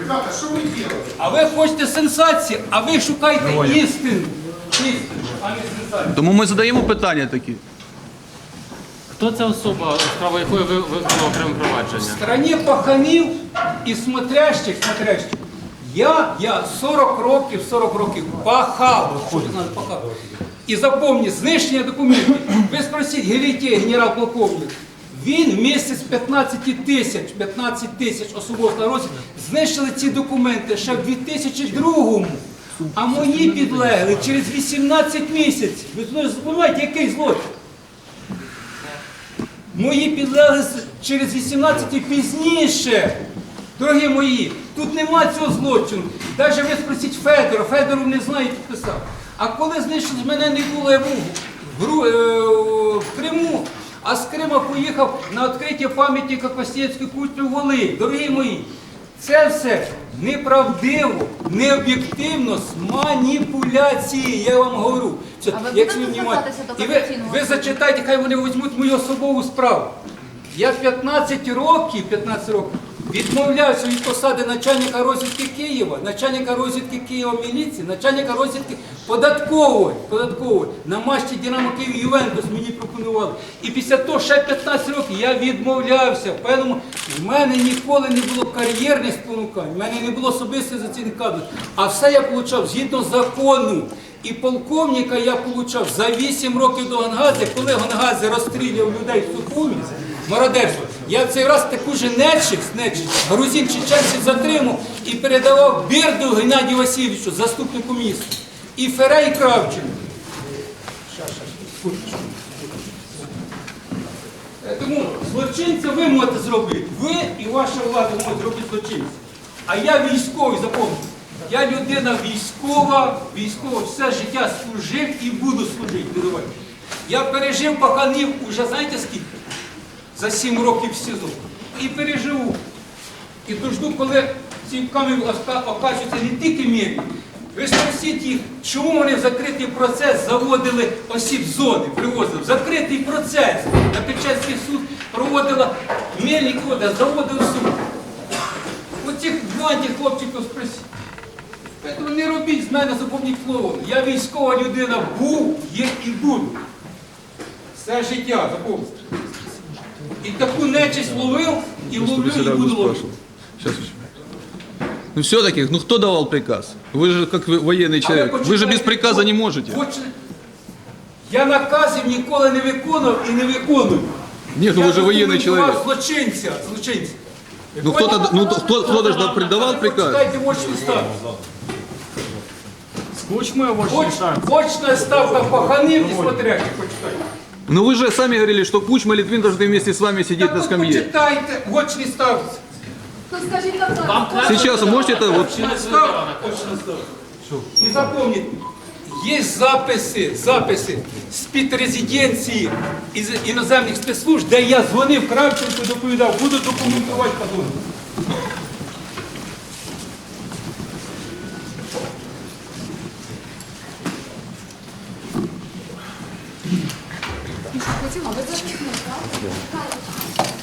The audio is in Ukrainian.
Ребята, что вы делаете? А ви хочете сенсації, а ви шукаєте істину. Істину, а не сенсацію. Тому ми задаємо питання такі. Хто ця особа, справа якої ви виконали окреме В провадження? стране паханів і смотрящих, смотрящих. Я, я 40 років, 40 років пахав. Що пахав? І запомніть, знищення документів. Ви спросіть Гелітє, генерал-полковник. Він місяць з 15 тисяч, 15 тисяч особових народів знищили ці документи ще в 2002-му. А мої підлегли через 18 місяців. Ви розумієте, який злочин? Мої підлегли через 18 і пізніше. Дорогі мої, тут нема цього злочину. Навіть ви спросіть Федора, Федоров не знає, підписав. А коли знищили, мене не було, я був е, в Криму, а з Крима поїхав на відкриття пам'ятника Костєцької культу Воли. Дорогі мої, це все неправдиво, необ'єктивно, з маніпуляції, я вам говорю. Це, А ви якщо звертатися до І ви, ви зачитайте, хай вони візьмуть мою особову справу. Я 15 років, 15 років відмовлявся від посади начальника розвідки Києва, начальника розвідки Києва міліції, начальника розвідки податкової, податкової. На матчі Динамо Київ Ювентус мені пропонували. І після того ще 15 років я відмовлявся. Певному в мене ніколи не було кар'єрних спонукань, в мене не було особистих за цих кадрів. А все я отримав згідно закону. І полковника я отримав за 8 років до Гангази, коли Гангази розстрілював людей в Сухумі, мародерство. Я в цей раз таку ж нечисть, нечисть, грузин чеченців затримав і передавав Бірду Геннадію Васильовичу, заступнику міста. І Фере, і Кравченко. Е, Тому злочинця ви можете зробити. Ви і ваша влада можуть зробити злочинця. А я військовий, запам'ятайте. Я людина військова, військова, все життя служив і буду служити. Я пережив паханів уже знаєте скільки? За сім років СІЗО. І переживу. І дожду, коли ці ока- окажуться не тільки мірні. Ви спросіть їх, чому вони в закритий процес заводили осіб з зони, привозили. В закритий процес на Печерський суд проводила Мельник вода, заводили суд. Оцих дванті хлопчиків спросіть. Тому не робіть з мене запомніть слово. Я військова людина був, є і буду. Все життя, запомніть. І таку нечисть ловив, і ловлю, і буду ловити. Сейчас. Ну все-таки, ну кто давал приказ? Вы же как вы- военный человек. Вы же без приказа не можете. Хоч- Я наказів ніколи не виконував і не виконую. Ні, ну Я ви ж воєнний документував чоловік. Злочинця, злочинця. Ну кто-то, ну кто, кто же придавал приказ? Почитайте очний став. Кучмою Оч, очна ставка паханів і смотрящих, почитайте. Ну вы же сами говорили, что Кучма и Литвин должны вместе с вами сидеть Так на от скамье. почитайте очні ставці. То скажіть нам так. Сейчас вы можете это вот... Очна ставка, очна ставка. І запам'ятайте, є записи, записи з-під резиденції із іноземних спецслужб, де я дзвонив Кравченку, доповідав, буду документувати 아버지 시켜놓을까?